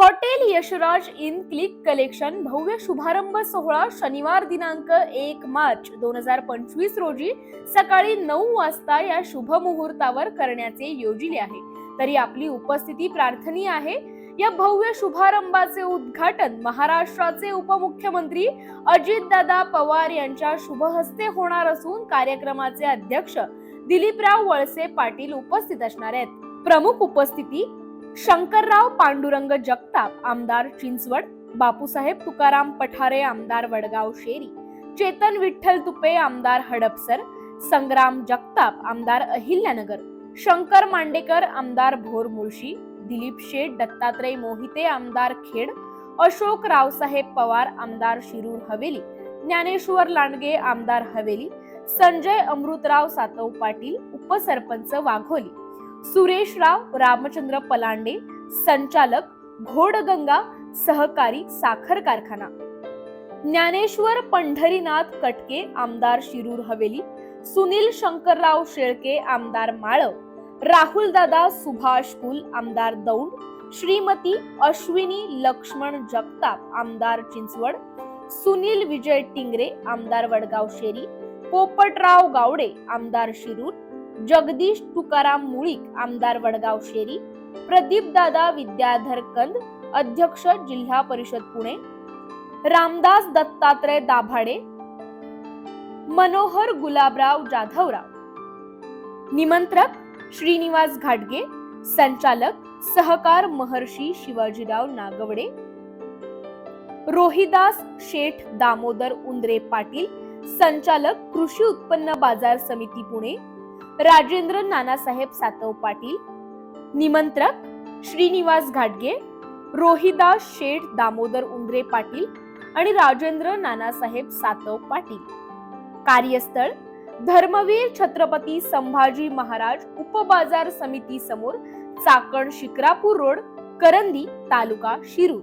Hotel Yashraj inn click collection भव्य शुभारंभ सोहळा शनिवार दिनांक एक मार्च दोन हजार पंचवीस रोजी सकाळी नऊ वाजता या शुभ मुहूर्तावर करण्याचे योजिले आहे. तरी आपली उपस्थिती प्रार्थनीय आहे. या भव्य शुभारंभाचे उद्घाटन महाराष्ट्राचे उपमुख्यमंत्री अजितदादा पवार यांच्या शुभहस्ते होणार असून कार्यक्रमाचे अध्यक्ष दिलीपराव वळसे पाटील उपस्थित असणार आहेत. प्रमुख उपस्थिती शंकरराव पांडुरंग जगताप आमदार चिंचवड बापूसाहेब तुकाराम पठारे आमदार वडगाव शेरी चेतन विठ्ठल तुपे आमदार हडपसर संग्राम जगताप आमदार अहिल्यानगर शंकर मांडेकर आमदार भोर मुळशी दिलीप शेठ दत्तात्रय मोहिते आमदार खेड अशोक रावसाहेब पवार आमदार शिरूर हवेली ज्ञानेश्वर लांडगे आमदार हवेली संजय अमृतराव सातव पाटील उपसरपंच वाघोली सुरेशराव रामचंद्र पलांडे संचालक घोडगंगा सहकारी साखर कारखाना. ज्ञानेश्वर पंढरीनाथ कटके आमदार शिरूर हवेली सुनील शंकरराव शेळके आमदार माळव राहुलदादा सुभाष कुल आमदार दौंड श्रीमती अश्विनी लक्ष्मण जगताप आमदार चिंचवड सुनील विजय टिंगरे आमदार वडगाव शेरी पोपटराव गावडे आमदार शिरूर जगदीश तुकाराम मुळीक आमदार वडगाव शेरी प्रदीपदादा विद्याधर कंद अध्यक्ष जिल्हा परिषद पुणे रामदास दत्तात्रय दाभाडे मनोहर गुलाबराव जाधवराव. निमंत्रक श्रीनिवास घाटगे संचालक सहकार महर्षी शिवाजीराव नागवडे रोहिदास शेठ दामोदर उंद्रे पाटील संचालक कृषी उत्पन्न बाजार समिती पुणे राजेंद्र नानासाहेब सातव पाटील निमंत्रक श्रीनिवास घाटगे रोहिदास शेठ दामोदर उंद्रे पाटील आणि राजेंद्र नानासाहेब सातव पाटील. कार्यस्थळ धर्मवीर छत्रपती संभाजी महाराज उपबाजार समिती समोर चाकण शिक्रापूर रोड करंदी तालुका शिरूर.